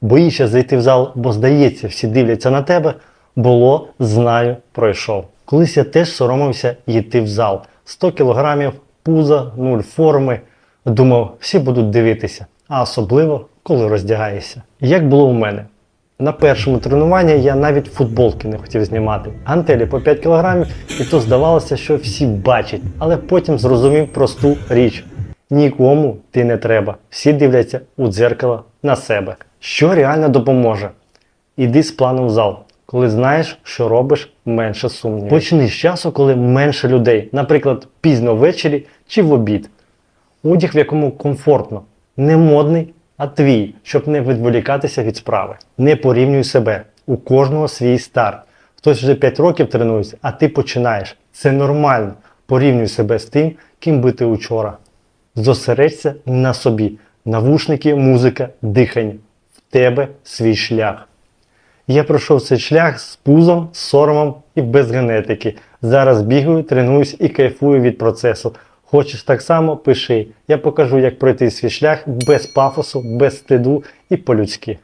Боїшся зайти в зал, бо здається, всі дивляться на тебе. Було, знаю, пройшов. Колись я теж соромився йти в зал. 100 кілограмів, пуза, нуль форми. Думав, всі будуть дивитися, а особливо, коли роздягаєшся. Як було у мене? На першому тренуванні я навіть футболки не хотів знімати. Гантелі по 5 кілограмів, і то здавалося, що всі бачать, але потім зрозумів просту річ: нікому ти не треба. Всі дивляться у дзеркало на себе. Що реально допоможе? Іди з планом в зал. Коли знаєш, що робиш, менше сумнівів. Почни з часу, коли менше людей, наприклад, пізно ввечері чи в обід. Одяг, в якому комфортно, не модний, а твій, щоб не відволікатися від справи. Не порівнюй себе. У кожного свій старт. Хтось вже 5 років тренується, а ти починаєш. Це нормально. Порівнюй себе з тим, ким би ти учора. Зосередься на собі. Навушники, музика, дихання. Тебе свій шлях. Я пройшов цей шлях з пузом, з соромом і без генетики. Зараз бігаю, тренуюсь і кайфую від процесу. Хочеш так само, пиши. Я покажу, як пройти свій шлях без пафосу, без стиду і по-людськи.